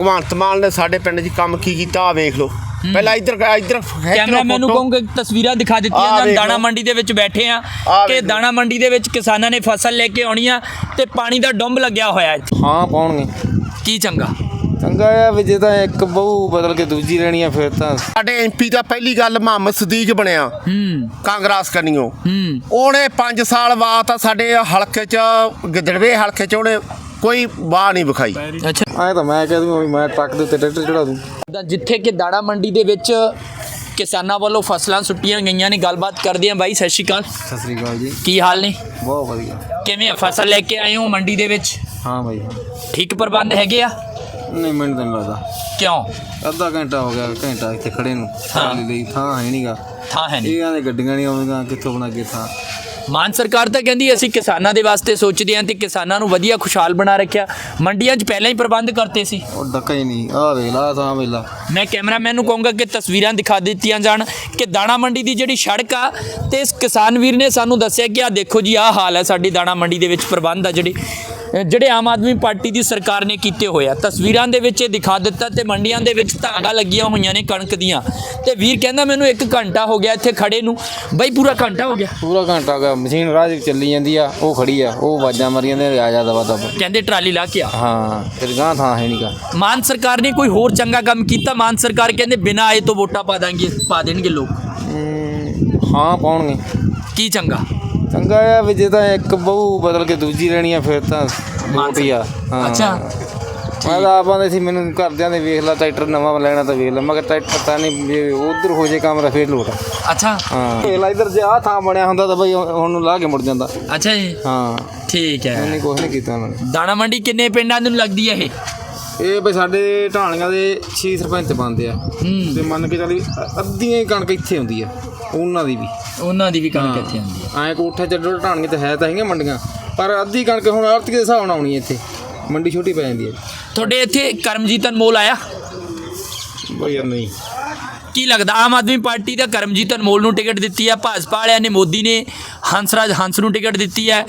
ਭਗਵੰਤ ਮਾਨ ਨੇ ਸਾਡੇ ਪਿੰਡ 'ਚ ਕੰਮ ਕੀ ਕੀਤਾ? ਆ ਵੇਖ ਲਓ। ਪਹਿਲਾਂ ਇੱਧਰ ਇੱਧਰ ਕੈਮਰਾ ਮੈਨੂੰ ਕਹੂੰਗਾ ਤਸਵੀਰਾਂ ਦਿਖਾ ਦਿੱਤੀਆਂ ਵੇਖ ਦਾਣਾ। ਮੰਡੀ ਦੇ ਵਿੱਚ ਬੈਠੇ ਆ ਕਿ। ਦਾਣਾ ਮੰਡੀ ਦੇ ਵਿੱਚ ਕਿਸਾਨਾਂ ਨੇ ਫਸਲ ਲੈ ਕੇ ਆਉਣੀ ਆ ਤੇ ਪਾਣੀ ਦਾ ਡੁੰਬ ਲੱਗਿਆ ਹੋਇਆ ਇੱਥੇ। ਹਾਂ ਪਾਉਣਗੇ। ਕੀ ਚੰਗਾ? ਚੰਗਾ ਆ ਵੀ ਜੇ ਤਾਂ ਇੱਕ ਬਹੂ ਬਦਲ ਕੇ ਦੂਜੀ ਲੈਣੀ ਆ ਫਿਰ ਤਾਂ ਸਾਡੇ ਐਮਪੀ ਦਾ ਪਹਿਲੀ ਗੱਲ ਮੁਹੰਮਦ ਸਦੀਕ ਬਣਿਆ। ਹੂੰ। ਕਾਂਗਰਸ ਕਰਨੀਓ। ਹੂੰ। ਉਹਨੇ 5 ਸਾਲ ਬਾਅਦ ਤਾਂ ਸਾਡੇ ਹਲਕੇ 'ਚ ਗਿੱਦੜਵੇ ਹਲਕੇ 'ਚ ਉਹਨੇ ਕੋਈ ਵਾਹ ਨਹੀਂ ਵਿਖਾਈ। ਅੱਛਾ। ਐ ਤਾਂ ਮੈਂ ਕਹਿ ਦੂੰ ਵੀ ਮੈਂ ਟਰੱਕ ਦੇ ਉੱਤੇ ਟਰੈਕਟਰ ਚੜਾ ਦੂੰ। ਤਾਂ ਜਿੱਥੇ ਕਿ ਦਾਣਾ ਮੰਡੀ ਦੇ ਵਿੱਚ ਕਿਸਾਨਾਂ ਵੱਲੋਂ ਫਸਲਾਂ ਸੁੱਟੀਆਂ ਗਈਆਂ ਨੇ। ਗੱਲਬਾਤ ਕਰਦੇ ਆ ਬਾਈ ਸਤਿ ਸ਼੍ਰੀ ਅਕਾਲ। ਸਤਿ ਸ੍ਰੀ ਅਕਾਲ ਜੀ। ਕੀ ਹਾਲ ਨੇ? ਬਹੁਤ ਵਧੀਆ। ਕਿਵੇਂ ਫਸਲ ਲੈ ਕੇ ਆਏ ਹੋ ਮੰਡੀ ਦੇ ਵਿੱਚ? ਹਾਂ ਬਾਈ। ਠੀਕ ਪ੍ਰਬੰਧ ਹੈਗੇ ਆ? ਨਹੀਂ ਮੈਨੂੰ ਤਾਂ ਨਹੀਂ ਲੱਗਦਾ। ਕਿਉਂ? ਅੱਧਾ ਘੰਟਾ ਹੋ ਗਿਆ ਘੰਟਾ ਇੱਥੇ ਖੜੇ ਨੂੰ। ਟਰਾਲੀ ਲਈ ਥਾਂ ਹੈ ਨਹੀਂਗਾ। ਥਾਂ ਹੈ ਨਹੀਂ। ਇਹ ਆਂਦੇ ਗੱਡੀਆਂ ਨਹੀਂ ਆਉਂਦੀਆਂ ਕਿੱਥੋਂ ਬਣਾ ਕੇ ਥਾਂ? ਮਾਨ ਸਰਕਾਰ ਤਾਂ ਕਹਿੰਦੀ ਅਸੀਂ ਕਿਸਾਨਾਂ ਦੇ ਵਾਸਤੇ ਸੋਚਦੇ ਹਾਂ ਤੇ ਕਿਸਾਨਾਂ ਨੂੰ ਵਧੀਆ ਖੁਸ਼ਹਾਲ ਬਣਾ ਰੱਖਿਆ। ਮੰਡੀਆਂ 'ਚ ਪਹਿਲਾਂ ਹੀ ਪ੍ਰਬੰਧ ਕਰਤੇ ਸੀ। ਉਹ ਡੱਕਾ ਹੀ ਨਹੀਂ। ਆ ਵੇਖ ਲਾ ਆਹ ਥਾਂ ਵੇਲਾ ਮੈਂ ਕੈਮਰਾਮੈਨ ਨੂੰ ਕਹੂੰਗਾ ਕਿ ਤਸਵੀਰਾਂ ਦਿਖਾ ਦਿੱਤੀਆਂ ਜਾਣ ਕਿ ਦਾਣਾ ਮੰਡੀ ਦੀ ਜਿਹੜੀ ਸੜਕ ਆ ਤੇ ਇਸ ਕਿਸਾਨ ਵੀਰ ਨੇ ਸਾਨੂੰ ਦੱਸਿਆ ਕਿ ਆ ਦੇਖੋ ਜੀ ਆਹ ਹਾਲ ਹੈ ਸਾਡੀ ਦਾਣਾ ਮੰਡੀ ਦੇ ਵਿੱਚ ਪ੍ਰਬੰਧ ਆ ਜਿਹੜੇ। ਜਿਹੜੇ ਆਮ ਆਦਮੀ ਪਾਰਟੀ ਦੀ ਸਰਕਾਰ ਨੇ ਕੀਤੇ ਹੋਏ ਆ। ਤਸਵੀਰਾਂ ਦੇ ਵਿੱਚ ਇਹ ਦਿਖਾ ਦਿੱਤਾ ਤੇ ਮੰਡੀਆਂ ਦੇ ਵਿੱਚ ਧਾਗਾ ਲੱਗੀਆਂ ਹੋਈਆਂ ਨੇ ਕਣਕ ਦੀਆਂ। ਤੇ ਵੀਰ ਕਹਿੰਦਾ ਮੈਨੂੰ 1 ਘੰਟਾ ਹੋ ਗਿਆ ਇੱਥੇ ਖੜੇ ਨੂੰ। ਬਈ ਪੂਰਾ ਘੰਟਾ ਹੋ ਗਿਆ। ਪੂਰਾ ਘੰਟਾ ਹੋ ਗਿਆ। ਮਸ਼ੀਨ 'ਚ ਚੱਲੀ ਜਾਂਦੀ ਆ ਉਹ ਖੜੀ ਆ ਉਹ ਆਵਾਜ਼ਾਂ ਮਾਰੀ ਜਾਂਦੇ ਆ ਜਾ ਦਵਾ ਦਬ ਕਹਿੰਦੇ ਟਰਾਲੀ ਲਾ ਕੇ ਆ। ਹਾਂ ਫਿਰ ਗਾਂ ਥਾਂ ਹੈ ਨਹੀਂਗਾ ਮਾਨ ਸਰਕਾਰ ਨੇ ਕੋਈ ਹੋਰ ਚੰਗਾ ਕੰਮ ਕੀਤਾ? ਮਾਨ ਸਰਕਾਰ ਕਹਿੰਦੇ ਬਿਨਾਂ ਆਏ ਤੋਂ ਵੋਟਾਂ ਪਾ ਦਾਂਗੇ ਪਾ ਦੇਣਗੇ ਲੋਕ। ਹਾਂ ਪਾਉਣਗੇ। ਕੀ ਚੰਗਾ? ਚੰਗਾ ਆ ਵੀ ਜੇ ਤਾਂ ਇੱਕ ਬਹੂ ਬਦਲ ਕੇ ਦੂਜੀ ਲੈਣੀ ਆ ਫਿਰ ਤਾਂ ਹੀ ਆ। ਹਾਂ। ਅੱਛਾ। ਮੈਂ ਤਾਂ ਆਪਾਂ ਦੇ ਸੀ ਮੈਨੂੰ ਘਰਦਿਆਂ ਦੇ ਵੇਖ ਲਾ ਟਰੈਕਟਰ ਨਵਾਂ ਲੈਣਾ ਤਾਂ ਵੇਖ ਲਾ। ਮਗਰ ਟਰੈਕਟਰ ਤਾਂ ਨਹੀਂ ਜੇ ਉਧਰ ਹੋ ਜੇ ਕੰਮ ਤਾਂ ਫਿਰ ਲੋਟ ਆ। ਅੱਛਾ। ਹਾਂ। ਵੇਖ ਲਾ ਇੱਧਰ ਜੇ ਆਹ ਥਾਂ ਬਣਿਆ ਹੁੰਦਾ ਤਾਂ ਬਈ ਹੁਣ ਨੂੰ ਲਾ ਕੇ ਮੁੜ ਜਾਂਦਾ। ਅੱਛਾ ਜੀ। ਹਾਂ। ਠੀਕ ਹੈ। ਉਹਨੇ ਕੁਛ ਨਹੀਂ ਕੀਤਾ ਉਹਨਾਂ ਨੇ। ਦਾਣਾ ਮੰਡੀ ਕਿੰਨੇ ਪਿੰਡਾਂ ਨੂੰ ਲੱਗਦੀ ਹੈ ਇਹ? ਇਹ ਬਈ ਸਾਡੇ ਢਾਣੀਆਂ ਦੇ 6 ਸਰਪੰਚ ਬੰਦੇ ਆ। ਹੂੰ। ਤੇ ਮੰਨ ਕੇ ਚੱਲੀ ਅੱਧੀਆਂ ਹੀ ਕਣਕ ਇੱਥੇ ਆਉਂਦੀ ਆ ਉਹਨਾਂ ਦੀ ਵੀ। ਉਹਨਾਂ ਦੀ ਵੀ ਕਣਕ ਇੱਥੇ ਆਉਂਦੀ ਹੈ ਐਂ ਕੋਠੇ ਚੱਡੋ ਢਾਣੀਆਂ ਤੇ ਹੈ ਤਾਂ ਹੈਗੀਆਂ ਮੰਡੀਆਂ ਪਰ ਅੱਧੀ ਕਣਕ ਹੁਣ ਆਰਤੀ ਦੇ ਹਿਸਾਬ ਨਾਲ ਆਉਣੀ ਹੈ ਇੱਥੇ। ਮੰਡੀ ਛੋਟੀ ਪੈ ਜਾਂਦੀ ਹੈ ਤੁਹਾਡੇ ਇੱਥੇ ਕਰਮਜੀਤ ਅਨਮੋਲ ਆਇਆ? ਬਈ ਯਾਰ ਨਹੀਂ। ਕੀ ਲੱਗਦਾ ਆਮ ਆਦਮੀ ਪਾਰਟੀ ਦਾ ਕਰਮਜੀਤ ਅਨਮੋਲ ਨੂੰ ਟਿਕਟ ਦਿੱਤੀ ਹੈ ਭਾਜਪਾ ਵਾਲਿਆਂ ਨੇ ਮੋਦੀ ਨੇ ਹੰਸਰਾਜ ਹੰਸ ਨੂੰ ਟਿਕਟ ਦਿੱਤੀ ਹੈ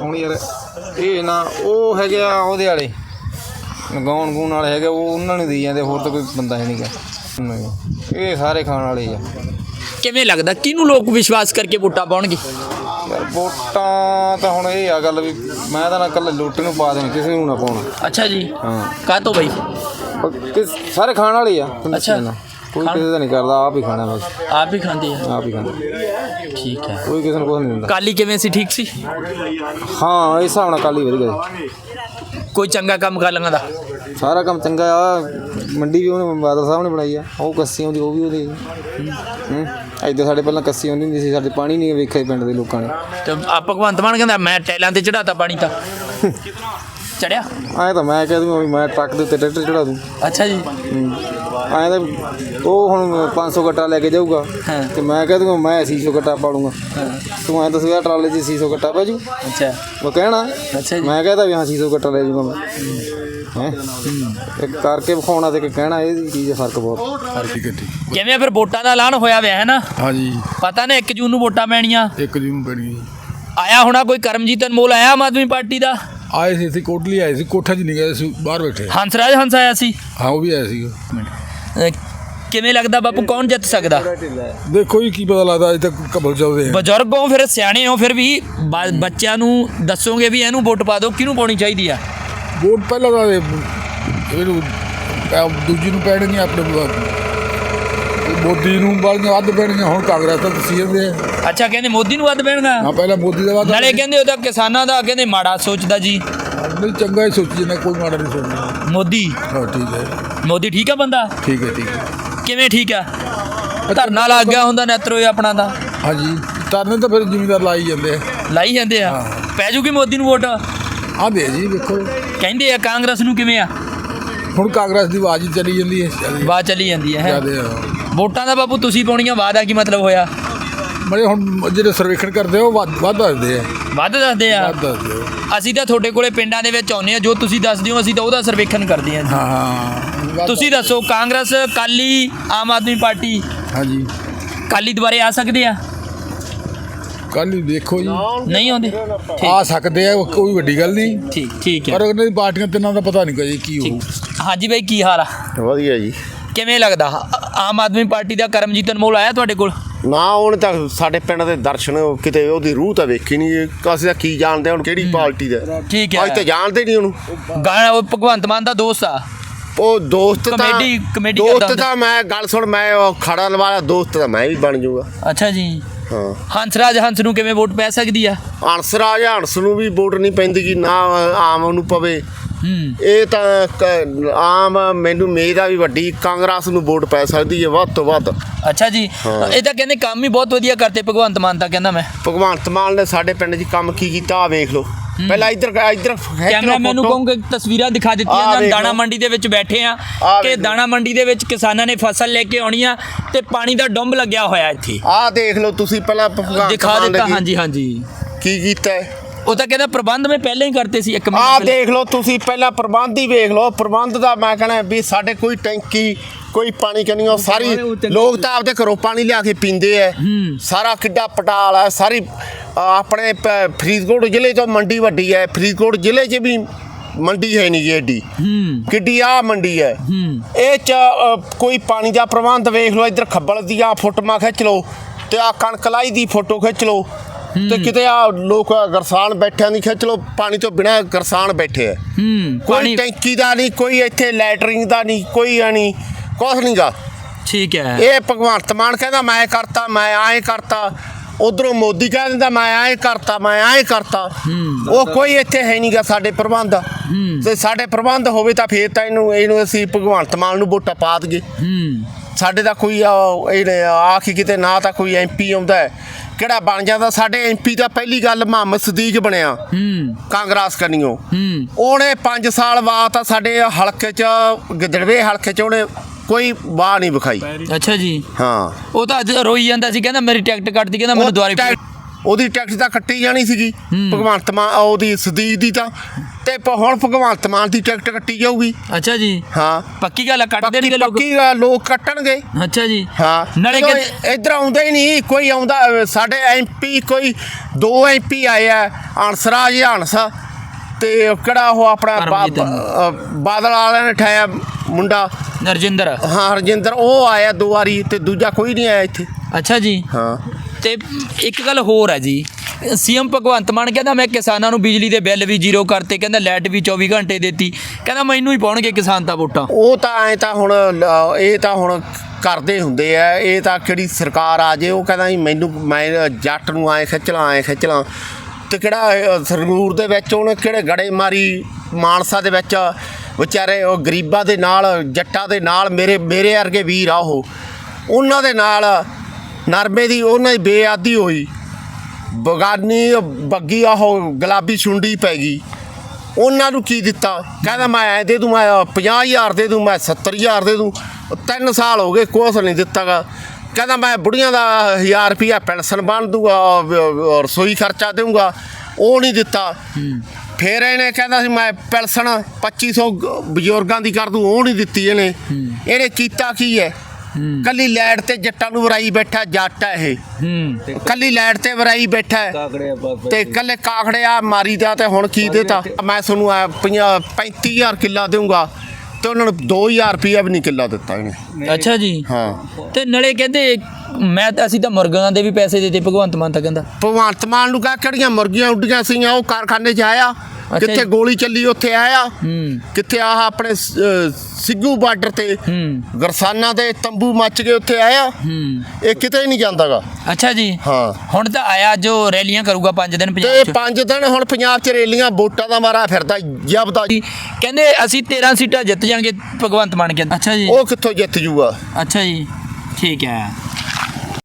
ਹੁਣ ਯਾਰ ਇਹ ਨਾ ਉਹ ਹੈਗੇ ਆ ਉਹਦੇ ਵਾਲੇ। ਗਾਉਣ ਗੂਣ ਵਾਲੇ ਹੈਗੇ ਉਹ ਉਹਨਾਂ ਨੂੰ ਦੇ ਜਾਂਦੇ ਹੋਰ ਤਾਂ ਕੋਈ ਬੰਦਾ ਹੈ ਨਹੀਂਗਾ ਇਹ ਸਾਰੇ ਖਾਣ ਵਾਲੇ ਆ। ਕਿਵੇਂ ਲੱਗਦਾ? ਕਿਹਨੂੰ ਲੋਕ ਵਿਸ਼ਵਾਸ ਕਰਕੇ ਵੋਟਾਂ ਪਾਉਣਗੇ? ਯਾਰ ਵੋਟਾਂ ਤਾਂ ਹੁਣ ਇਹ ਆ ਗੱਲ ਵੀ ਮੈਂ ਤਾਂ ਨਾ ਕੱਲੇ ਲੁੱਟ ਨੂੰ ਪਾ ਦੇਣੀ ਕਿਸੇ ਨੂੰ ਨਾ ਪਾਉਣਾ। ਅੱਛਾ ਜੀ। ਹਾਂ। ਕਾਹ ਤੋਂ ਬਈ ਸਾਰੇ ਖਾਣ ਵਾਲੇ ਆ। ਤੁਹਾਨੂੰ ਅੱਛਾ। ਦੱਸਿਆ ਨਾ। ਕੋਈ ਕਿਸੇ ਦਾ ਨਹੀਂ ਕਰਦਾ ਆਪ ਹੀ ਖਾਣਾ ਬਸ। ਆਪ ਹੀ ਖਾਂਦੇ ਆ ਆਪ ਹੀ ਖਾਣਾ ਠੀਕ ਹੈ। ਕੋਈ ਕਿਸੇ ਨੂੰ ਕੁਝ ਨਹੀਂ ਦਿੰਦਾ। ਕਾਲੀ ਕਿਵੇਂ ਸੀ ਠੀਕ ਸੀ? ਹਾਂ ਇਸ ਹਿਸਾਬ ਨਾਲ ਕੱਲ ਵਧੀਆ ਜੀ ਕੋਈ ਚੰਗਾ ਕੰਮ ਕਰ ਲੰਗਾ ਦਾ ਸਾਰਾ ਕੰਮ ਚੰਗਾ ਆ। ਮੰਡੀ ਵੀ ਉਹਨੇ ਬਾਦਲ ਸਾਹਿਬ ਨੇ ਬਣਾਈ ਆ। ਉਹ ਕੱਸੀ ਆਉਂਦੀ ਉਹ ਵੀ ਉਹਦੇ ਹੂੰ। ਐਦਾਂ ਸਾਡੇ ਪਹਿਲਾਂ ਕੱਸੀ ਆਉਂਦੀ ਹੁੰਦੀ ਸੀ ਸਾਡੇ ਪਾਣੀ ਨਹੀਂ ਵੇਖਿਆ ਪਿੰਡ ਦੇ ਲੋਕਾਂ ਨੇ। ਤੇ ਆ ਭਗਵੰਤ ਮਾਨ ਕਹਿੰਦਾ ਮੈਂ ਟੈਲਾਂ ਤੇ ਚੜਾਤਾ ਪਾਣੀ ਤਾਂ। ਚੜਿਆ ਐਂ ਤਾਂ ਮੈਂ ਕਹਿ ਦੂੰ ਵੀ ਮੈਂ ਟਰੱਕ ਦੇ ਉੱਤੇ ਟਰੈਕਟਰ ਚੜਾ ਦੂੰ। ਅੱਛਾ ਜੀ। ਐਂ ਤਾਂ ਉਹ ਹੁਣ 500 ਗੱਟਾ ਲੈ ਕੇ ਜਾਊਗਾ। ਹਾਂ। ਤੇ ਮੈਂ ਕਹਿ ਦੂੰਗਾ ਮੈਂ 600 ਗੱਟਾ ਪਾ ਲੂੰਗਾ ਤੂੰ ਐਂ ਦੱਸ ਵੀ ਆਹ ਟਰਾਲੇ 'ਚ 600 ਗੱਟਾ ਪੈ ਜੂ। ਅੱਛਾ। ਉਹ ਕਹਿਣਾ ਅੱਛਾ ਜੀ। ਮੈਂ ਕਹਦਾ ਵੀ ਹਾਂ 600 ਗੱਟਾ ਲੈ ਜੂਗਾ ਮੈਂ। ਹੈ? ਇੱਕ ਕਰਕੇ ਵਿਖਾਉਣਾ ਤੇ ਇੱਕ ਕਹਿਣਾ ਇਹ ਚੀਜ਼ ਦਾ ਫ਼ਰਕ ਬਹੁਤ। ਕਿਵੇਂ ਫਿਰ ਵੋਟਾਂ ਦਾ ਐਲਾਨ ਹੋਇਆ ਵਿਆ ਹੈ ਨਾ ਹਾਂਜੀ। ਪਤਾ ਨਾ 1 ਜੂਨ ਨੂੰ ਵੋਟਾਂ ਪੈਣੀਆਂ। ਇੱਕ ਜੂਨ ਪੈਣੀ ਜੀ। ਆਇਆ ਹੋਣਾ ਕੋਈ ਕਰਮਜੀਤ ਅਨਮੋਲ ਆਇਆ ਆਮ ਆਦਮੀ ਪਾਰਟੀ ਦਾ? ਆਏ ਸੀ ਅਸੀਂ ਕੋਟਲੀ ਆਏ ਸੀ ਕੋਠਾ 'ਚ ਨਹੀਂ ਗਏ ਸੀ ਬਾਹਰ ਬੈਠੇ। ਹੰਸਰਾਜ ਹੰਸ ਆਇਆ ਸੀ। ਹਾਂ ਉਹ ਵੀ ਆਇਆ ਸੀਗਾ। ਕਿਵੇਂ ਲੱਗਦਾ ਬਾਪੂ ਕੌਣ ਜਿੱਤ ਸਕਦਾ? ਦੇਖੋ ਜੀ ਕੀ ਪਤਾ ਲੱਗਦਾ ਅਜੇ ਤੱਕ ਕਬਲ ਚੱਲਦੇ ਆ ਬਜ਼ੁਰਗ ਹੋ ਫਿਰ ਸਿਆਣੇ ਹੋ ਫਿਰ ਵੀ ਬ- ਬੱਚਿਆਂ ਨੂੰ ਦੱਸੋਗੇ ਵੀ ਇਹਨੂੰ ਵੋਟ ਪਾ ਦਿਓ ਕਿਹਨੂੰ ਪਾਉਣੀ ਚਾਹੀਦੀ ਆ? ਵੋਟ ਪਹਿਲਾਂ ਤਾਂ ਇਹ- ਇਹਨੂੰ ਦੂਜੀ ਨੂੰ ਪੈਣਗੀਆਂ ਆਪਣੇ ਇਹ ਮੋਦੀ ਨੂੰ ਵਾਲੀਆਂ ਅੱਧ ਪੈਣਗੀਆਂ ਹੁਣ ਕਾਂਗਰਸ ਤਾਂ ਜਾਂਦੇ ਆ ਅੱਛਾ ਕਹਿੰਦੇ ਮੋਦੀ ਨੂੰ ਵੱਧ ਪੈਣਗਾ ਹਾਂ ਪਹਿਲਾਂ ਮੋਦੀ ਦਾ ਵਾਦਾ ਨਾਲੇ ਕਹਿੰਦੇ ਉਹਦਾ ਕਿਸਾਨਾਂ ਦਾ ਕਹਿੰਦੇ ਮਾੜਾ ਸੋਚਦਾ ਜੀ। ਨਹੀਂ ਚੰਗਾ ਹੀ ਸੋਚੀ ਜਾਂਦਾ ਕੋਈ ਮਾੜਾ ਨਹੀਂ ਸੋਚਦਾ ਮੋਦੀ? ਹਾਂ ਠੀਕ ਹੈ। ਮੋਦੀ ਠੀਕ ਆ ਬੰਦਾ? ਠੀਕ ਹੈ ਠੀਕ ਹੈ। ਕਿਵੇਂ ਠੀਕ ਆ? ਧਰਨਾ ਲੱਗ ਗਿਆ ਹੁੰਦਾ ਨੈਤਰੋ ਆਪਣਾ ਦਾ। ਹਾਂਜੀ ਤਰਨੇ ਤਾਂ ਫਿਰ ਜ਼ਿਮੀਦਾਰ ਲਾਈ ਜਾਂਦੇ ਆ। ਲਾਈ ਜਾਂਦੇ ਆ। ਪੈ ਜੂਗੀ ਮੋਦੀ ਨੂੰ ਵੋਟ? ਆਂਦੇ ਜੀ ਵੇਖੋ। ਕਹਿੰਦੇ ਆ ਕਾਂਗਰਸ ਨੂੰ ਕਿਵੇਂ ਆ? ਹੁਣ ਕਾਂਗਰਸ ਦੀ ਆਵਾਜ਼ ਹੀ ਚਲੀ ਜਾਂਦੀ ਹੈ। ਬਾਤ ਚੱਲੀ ਜਾਂਦੀ ਹੈ ਵੋਟਾਂ ਦਾ ਬਾਪੂ ਤੁਸੀਂ ਪਾਉਣੀਆਂ ਵਾਦਾ ਕੀ ਮਤਲਬ ਹੋਇਆ? ਮੜੇ ਹੁਣ ਜਿਹੜੇ ਸਰਵੇਖਣ ਕਰਦੇ ਆ ਉਹ ਵੱਧ ਵੱਧ ਦੱਸਦੇ ਆ। ਵੱਧ ਦੱਸਦੇ ਆ। ਵੱਧ ਦੱਸਦੇ ਆ। ਅਸੀਂ ਤਾਂ ਤੁਹਾਡੇ ਕੋਲੇ ਪਿੰਡਾਂ ਦੇ ਵਿੱਚ ਆਉਂਦੇ ਆ ਜੋ ਤੁਸੀਂ ਦੱਸਦੇ ਹੋ ਅਸੀਂ ਤਾਂ ਉਹਦਾ ਸਰਵੇਖਣ ਕਰਦੇ ਆ ਹਾਂ ਹਾਂ। ਤੁਸੀਂ ਦੱਸੋ ਕਾਂਗਰਸ ਕਾਲੀ ਆਮ ਆਦਮੀ ਪਾਰਟੀ ਹਾਂਜੀ। ਕਾਲੀ ਦੁਬਾਰੇ ਆ ਸਕਦੇ ਆ? ਕੱਲ ਹੀ ਦੇਖੋ ਜੀ। ਨਹੀਂ ਆਉਂਦੇ? ਆ ਸਕਦੇ ਆ ਉਹ ਕੋਈ ਵੱਡੀ ਗੱਲ ਨਹੀਂ। ਠੀਕ ਠੀਕ ਹੈ। ਪਰ ਉਹਨਾਂ ਦੀ ਪਾਰਟੀਆਂ ਤਿੰਨਾਂ ਦਾ ਪਤਾ ਨਹੀਂ ਕਦੇ ਕੀ ਹੋਊ। ਹਾਂਜੀ ਬਾਈ ਕੀ ਹਾਲ ਆ? ਵਧੀਆ ਜੀ। ਕਿਵੇਂ ਲੱਗਦਾ? ਆਮ ਆਦਮੀ ਪਾਰਟੀ ਦਾ ਕਰਮਜੀਤ ਅਨਮੋਲ ਆਇਆ ਤੁਹਾਡੇ ਕੋਲ? ਨਾ ਉਹਨੇ ਤਾਂ ਸਾਡੇ ਪਿੰਡ ਦੇ ਦਰਸ਼ਨ ਕਿਤੇ ਉਹਦੀ ਰੂਹ ਤਾਂ ਵੇਖੀ ਨਹੀਂ ਅਸੀਂ ਤਾਂ ਕੀ ਜਾਣਦੇ ਹੁਣ ਕਿਹੜੀ ਪਾਰਟੀ ਦਾ? ਠੀਕ ਅੱਜ ਤਾਂ ਹੈ ਜਾਣਦੇ ਨਹੀਂ ਉਹਨੂੰ। ਗਾਣਾ ਉਹ ਭਗਵੰਤ ਮਾਨ ਦਾ ਦੋਸਤ ਆ। ਉਹ ਦੋਸਤ ਤਾਂ ਕਮੇਡੀ- ਕਮੇਡੀ ਕਰਦਾ ਦੋਸਤ ਹੁੰਦਾ। ਤਾਂ ਮੈਂ ਗੱਲ ਸੁਣ ਮੈਂ ਉਹ ਖੜਾ ਵਾਲਾ ਦੋਸਤ ਤਾਂ ਮੈਂ ਵੀ ਬਣ ਜਾਊਗਾ। ਅੱਛਾ ਜੀ। ਹਾਂ। ਹੰਸਰਾਜ ਹੰਸ ਨੂੰ ਕਿਵੇਂ ਵੋਟ ਪੈ ਸਕਦੀ ਆ? ਅਨਸਰਾਜ ਹੰਸ ਨੂੰ ਵੀ ਵੋਟ ਨਹੀਂ ਪੈਂਦੀ ਕਿ ਨਾ ਆਮ ਨੂੰ ਪਵੇ। ਹੂੰ ਇਹ ਤਾਂ ਕ- ਆਮ ਮੈਨੂੰ ਉਮੀਦ ਆ ਵੀ ਵੱਡੀ ਕਾਂਗਰਸ ਨੂੰ ਵੋਟ ਪੈ ਸਕਦੀ ਹੈ ਵੱਧ ਤੋਂ ਵੱਧ। ਅੱਛਾ ਜੀ। ਇਹ ਤਾਂ ਕਹਿੰਦੇ ਕੰਮ ਹੀ ਬਹੁਤ ਵਧੀਆ ਕਰਤੇ ਭਗਵੰਤ ਮਾਨ ਤਾਂ ਕਹਿੰਦਾ ਮੈਂ। ਭਗਵੰਤ ਮਾਨ ਨੇ ਸਾਡੇ ਪਿੰਡ 'ਚ ਕੰਮ ਕੀ ਕੀਤਾ ਆ ਵੇਖ ਲਓ। ਪਹਿਲਾਂ ਇੱਧਰ ਇੱਧਰ ਖਿੱਚ ਕੈਮਰਾ ਮੈਨੂੰ photo। ਕਹੂੰਗਾ ਤਸਵੀਰਾਂ ਦਿਖਾ ਆਹ ਦਿੱਤੀਆਂ ਜਾਣ ਵੇਖ ਦਾਣਾ ਲਓ। ਮੰਡੀ ਦੇ ਵਿੱਚ ਬੈਠੇ ਆ ਆਹ ਕਿ ਵੇਖ ਲਓ। ਦਾਣਾ ਮੰਡੀ ਦੇ ਵਿੱਚ ਕਿਸਾਨਾਂ ਨੇ ਫਸਲ ਲੈ ਕੇ ਆਉਣੀ ਆ ਤੇ ਪਾਣੀ ਦਾ ਡੁੰਬ ਲੱਗਿਆ ਹੋਇਆ ਇੱਥੇ। ਆਹ ਦੇਖ ਲਓ ਤੁਸੀਂ ਪਹਿਲਾਂ ਭਗਵੰਤ ਦਿਖਾ ਮਾਨ ਨੇ ਦਿੱਤਾ ਕੀ- ਹਾਂਜੀ ਹਾਂਜੀ। ਕੀ ਕੀਤਾ ਹੈ? ਉਹ ਤਾਂ ਕਹਿੰਦਾ ਪ੍ਰਬੰਧ ਮੈਂ ਪਹਿਲਾਂ ਹੀ ਕਰਤੇ ਸੀ ਇੱਕ ਆਹ ਮਹੀਨਾ ਪਹਿਲਾਂ। ਦੇਖ ਲਓ ਤੁਸੀਂ ਪਹਿਲਾਂ ਪ੍ਰਬੰਧ ਹੀ ਵੇਖ ਲਓ। ਪ੍ਰਬੰਧ ਦਾ ਮੈਂ ਕਹਿੰਦਾ ਵੀ ਸਾਡੇ ਕੋਈ ਟੈਂਕੀ ਕੋਈ ਪਾਣੀ ਕਨੀ ਉਹ ਸਾਰੀ ਲੋਕ ਤਾਂ ਆਪਦੇ ਘਰੋਂ ਪਾਣੀ ਲਿਆ ਕੇ ਪੀਂਦੇ ਐ। ਸਾਰਾ ਕਿੱਡਾ ਪਟਾਲ ਹੈ ਸਾਰੀ ਅ, ਆਪਣੇ ਪ- ਫਰੀਦਕੋਟ ਜ਼ਿਲ੍ਹੇ ਤੋਂ ਮੰਡੀ ਵੱਡੀ ਹੈ ਫਰੀਦਕੋਟ ਜ਼ਿਲ੍ਹੇ 'ਚ ਵੀ ਮੰਡੀ ਹੈ ਨਹੀਂ ਜੀ ਏਡੀ। ਹੂੰ। ਕਿੱਡੀ ਆ ਮੰਡੀ ਹੂੰ। ਇਹ ਚ ਅ, ਕੋਈ ਪਾਣੀ ਦਾ ਪ੍ਰਬੰਧ ਵੇਖ ਲਓ ਇੱਧਰ ਖੱਬਲ ਦੀਆਂ ਫੋਟੋਆਂ ਖਿੱਚ ਲਓ ਤੇ ਆ ਕਣਕ ਲਾਈ ਦੀ ਫੋਟੋ ਖਿੱਚ ਲਓ। ਤੇ ਕਿਤੇ ਆ ਲੋਕ ਗਰਸਾਨ ਬੈਠਿਆਂ ਦੀ ਖਿੱਚ ਲਓ ਪਾਣੀ ਤੋਂ ਬਿਨਾ ਗਰਸਾਨ ਬੈਠੇ ਆ। ਹੂੰ ਕੋਈ ਟੈਂਕੀ ਦਾ ਨਹੀਂ ਕੋਈ ਇੱਥੇ ਲੈਟਰਿੰਗ ਦਾ ਨਹੀਂ ਕੋਈ ਨਹੀਂ ਨਹੀਂਗਾ ਠੀਕ ਹੈ। ਇਹ ਭਗਵੰਤ ਮਾਨ ਕਹਿੰਦਾ ਮੈਂ ਕਰਤਾ ਮੈਂ ਐਂ ਕਰਤਾ। ਉਧਰੋਂ ਮੋਦੀ ਕਹਿ ਦਿੰਦਾ ਮੈਂ ਐਂ ਕਰਤਾ ਮੈਂ ਐਂ ਕਰਤਾ। ਉਹ ਕੋਈ ਇੱਥੇ ਹੈ ਨਹੀਂਗਾ ਸਾਡੇ ਪ੍ਰਬੰਧ। ਤੇ ਸਾਡੇ ਪ੍ਰਬੰਧ ਹੋਵੇ ਤਾਂ ਫੇਰ ਤਾਂ ਇਹਨੂੰ ਇਹਨੂੰ ਅਸੀਂ ਭਗਵੰਤ ਮਾਨ ਨੂੰ ਵੋਟਾਂ ਪਾ ਹੂੰ। ਸਾਡੇ ਦਾ ਕੋਈ ਆ- ਇਹਨੇ ਆ ਕੇ ਕਿਤੇ ਨਾ ਤਾਂ ਕੋਈ ਐਮਪੀ ਆਉਂਦਾ ਹੈ। ਕਿਹੜਾ ਬਣ ਜਾਂਦਾ? ਸਾਡੇ ਐਮਪੀ ਦਾ ਪਹਿਲੀ ਗੱਲ ਮੁਹੰਮਦ ਸਦੀਕ ਬਣਿਆ। ਹੂੰ। ਕਾਂਗਰਸ ਕਨੀਓ ਹੂੰ। ਉਹਨੇ 5 ਸਾਲ ਬਾਅਦ ਤਾਂ ਸਾਡੇ ਹਲਕੇ 'ਚ ਗਿੱਦੜਵੇ ਹਲਕੇ 'ਚ ਉਹਨੇ ਕੋਈ ਵਾਹ ਨਹੀਂ ਵਿਖਾਈ। ਅੱਛਾ ਜੀ। ਹਾਂ। ਉਹ ਤਾਂ ਅੱਜ ਰੋਈ ਜਾਂਦਾ ਸੀ ਕਹਿੰਦਾ ਮੇਰੀ ਟਿਕਟ ਕੱਟਦੀ ਕਹਿੰਦਾ ਮੈਨੂੰ ਦੁਆਰੇ ਉਹਦੀ ਟੈਕਸ ਤਾਂ ਕੱਟੀ ਜਾਣੀ ਸੀਗੀ। ਭਗਵੰਤ ਮਾਨ ਉਹਦੀ ਸਦੀਕ ਦੀ ਤਾਂ। ਤੇ ਪ- ਹੁਣ ਭਗਵੰਤ ਮਾਨ ਦੀ ਟਿਕਟ ਕੱਟੀ ਜਾਊਗੀ। ਅੱਛਾ ਜੀ। ਹਾਂ। ਪੱਕੀ ਗੱਲ ਆ ਕੱਟ ਪੱਕੀ ਦੇਣਗੇ ਲੋਕ। ਪੱਕੀ ਗੱਲ, ਲੋਕ ਕੱਟਣਗੇ। ਅੱਛਾ ਜੀ। ਹਾਂ। ਨਾਲੇ ਕਿ ਇੱਧਰ ਆਉਂਦਾ ਹੀ ਨਹੀਂ ਕੋਈ ਆਉਂਦਾ ਅਹ ਸਾਡੇ ਐਮਪੀ ਕੋਈ ਦੋ ਐਮਪੀ ਆਏ ਆ ਅਨਸਰਾਜ ਹੰਸ ਤੇ ਉਹ ਕਿਹੜਾ ਉਹ ਆਪਣਾ ਬਾ- ਕਰਮਜੀਤ ਅਹ ਬਾਦਲ ਵਾਲਿਆਂ ਨੇ ਠਾਇਆ ਮੁੰਡਾ। ਨਰਜਿੰਦਰ। ਹਾਂ ਹਰਜਿੰਦਰ ਉਹ ਆਇਆ ਦੋ ਵਾਰੀ ਤੇ ਦੂਜਾ ਕੋਈ ਨਹੀਂ ਆਇਆ ਇੱਥੇ। ਅੱਛਾ ਜੀ। ਹਾਂ। ਤੇ ਇੱਕ ਗੱਲ ਹੋਰ ਹੈ ਜੀ, ਸੀਐਮ ਭਗਵੰਤ ਮਾਨ ਕਹਿੰਦਾ, ਮੈਂ ਕਿਸਾਨਾਂ ਨੂੰ ਬਿਜਲੀ ਦੇ ਬਿੱਲ ਵੀ ਜ਼ੀਰੋ ਕਰਤੇ। ਕਹਿੰਦਾ, ਲਾਈਟ ਵੀ 24 ਘੰਟੇ ਦਿੱਤੀ। ਕਹਿੰਦਾ ਮੈਨੂੰ ਹੀ ਪਾਉਣਗੇ ਕਿਸਾਨ ਤਾਂ ਵੋਟਾਂ। ਉਹ ਤਾਂ ਐ ਤਾਂ ਹੁਣ ਇਹ ਤਾਂ ਹੁਣ ਕਰਦੇ ਹੁੰਦੇ ਆ। ਇਹ ਤਾਂ ਕਿਹੜੀ ਸਰਕਾਰ ਆ ਜੇ, ਉਹ ਕਹਿੰਦਾ ਜੀ, ਮੈਨੂੰ, ਮੈਂ ਜੱਟ ਨੂੰ ਐ ਖਿੱਚਲਾਂ, ਐ ਖਿੱਚ ਤੇ ਕਿਹੜਾ ਇਹ ਸਰਗੂਰ ਦੇ ਵਿੱਚ ਉਹਨੇ ਕਿਹੜੇ ਗੜੇ ਮਾਰੀ, ਮਾਨਸਾ ਦੇ ਵਿੱਚ ਵਿਚਾਰੇ, ਉਹ ਗਰੀਬਾਂ ਦੇ ਨਾਲ, ਜੱਟਾਂ ਦੇ ਨਾਲ, ਮੇਰੇ ਮੇਰੇ ਵਰਗੇ ਵੀਰ ਆ ਉਹ। ਉਹਨਾਂ ਦੇ ਨਾਲ ਨਰਮੇ ਦੀ ਉਹਨਾਂ ਦੀ ਬੇਆਦੀ ਹੋਈ। ਬਗਾਨੀ ਬੱਗੀ ਉਹ ਗੁਲਾਬੀ ਸੁੰਡੀ ਪੈ ਗਈ। ਉਹਨਾਂ ਨੂੰ ਕੀ ਦਿੱਤਾ? ਕਹਿੰਦਾ ਮੈਂ ਐ ਦੇ ਦੂੰ ਮੈਂ 50000 ਦੇ ਦੂੰ ਮੈਂ 70000 ਦੇ ਦੂੰ। ਤਿੰਨ ਸਾਲ ਹੋ ਗਏ ਕੁਛ ਨਹੀਂ ਦਿੱਤਾਗਾ। ਕਹਿੰਦਾ ਮੈਂ ਬੁੜੀਆਂ ਦਾ 1000 ਰੁਪਿਆ ਪੈਨਸ਼ਨ ਬਣ ਦੂੰਗਾ ਰਸੋਈ ਖਰਚਾ ਦੇਊਂਗਾ। ਉਹ ਨਹੀਂ ਦਿੱਤਾ। ਫਿਰ ਇਹਨੇ ਕਹਿੰਦਾ ਸੀ ਮੈਂ ਪੈਨਸ਼ਨ 2500 ਗ- ਬਜ਼ੁਰਗਾਂ ਦੀ ਕਰ ਦੂੰ। ਉਹ ਨਹੀਂ ਦਿੱਤੀ ਇਹਨੇ। ਇਹਨੇ ਕੀਤਾ ਕੀ ਹੈ? ਕੱਲੀ ਲੈਟ ਤੇ ਜੱਟਾਂ ਨੂੰ ਵਰਾਈ ਬੈਠਾ ਜੱਟ ਹੈ ਇਹ। ਹੂੰ ਕੱਲੀ ਲੈਟ ਤੇ ਵਰਾਈ ਬੈਠਾ ਹੈ। ਤੇ ਕੱਲੇ ਕਾਖੜਿਆ ਮਾਰੀ ਦਾ ਤੇ ਹੁਣ ਕੀ ਦੇਤਾ? ਮੈਂ ਤੁਹਾਨੂੰ ਆ 35000 ਕਿੱਲਾ ਦੇਊਂਗਾ। ਤੇ ਉਹਨਾਂ ਨੂੰ 2000 ਰੁਪਇਆ ਵੀ ਨਹੀਂ ਕਿੱਲਾ ਦਿੱਤਾ ਇਹਨੇ। ਅੱਛਾ ਜੀ। ਹਾਂ। ਤੇ ਨਲੇ ਕਹਿੰਦੇ ਮੈਂ ਤਾਂ ਅਸੀਂ ਤਾਂ ਮੁਰਗਾਂ ਦੇ ਵੀ ਪੈਸੇ ਦਿੱਤੇ ਭਗਵੰਤ ਮਾਨ ਤਾਂ ਕਹਿੰਦਾ। ਭਗਵੰਤ ਮਾਨ ਨੂੰ ਕਹਾ ਕਿਹੜੀਆਂ ਮੁਰਗੀਆਂ ਉੱਡੀਆਂ ਸੀਗੀਆਂ ਉਹ ਕਾਰਖਾਨੇ 'ਚ ਆਇਆ। ਅੱਛਾ ਕਿੱਥੇ। ਗੋਲੀ ਚੱਲੀ ਉੱਥੇ ਆਇਆ। ਹੂੰ। ਕਿੱਥੇ ਆਹ ਆਪਣੇ ਸ- ਅਹ ਸਿੱਗੂ ਬਾਰਡਰ ਤੇ। ਹੂੰ। ਗਰਸਾਨਾ ਦੇ ਤੰਬੂ ਮੱਚ ਗਏ ਉੱਥੇ ਆਇਆ। ਹੂੰ। ਇਹ ਕਿਤੇ ਨਹੀਂ ਜਾਂਦਾਗਾ। ਅੱਛਾ ਜੀ। ਹਾਂ। ਹੁਣ ਤਾਂ ਆਇਆ ਜੋ ਰੈਲੀਆਂ ਕਰੂਗਾ 5 ਦਿਨ ਤੇ ਪੰਜਾਬ 'ਚ। ਪੰਜ ਦਿਨ ਹੁਣ ਪੰਜਾਬ 'ਚ ਰੇਲੀਆਂ ਵੋਟਾਂ ਦਾ ਮਾਰਾ ਫਿਰਦਾ ਜਬਦਾ ਜੀ, ਕਹਿੰਦੇ ਅਸੀਂ 13 ਸੀਟਾਂ ਜਿੱਤ ਜਾਾਂਗੇ ਭਗਵੰਤ ਮਾਨ ਕਹਿੰਦਾ। ਅੱਛਾ ਜੀ। ਉਹ ਕਿੱਥੋਂ ਜਿੱਤ ਜੂਗਾ? ਅੱਛਾ ਜੀ। ਠੀਕ ਹੈ।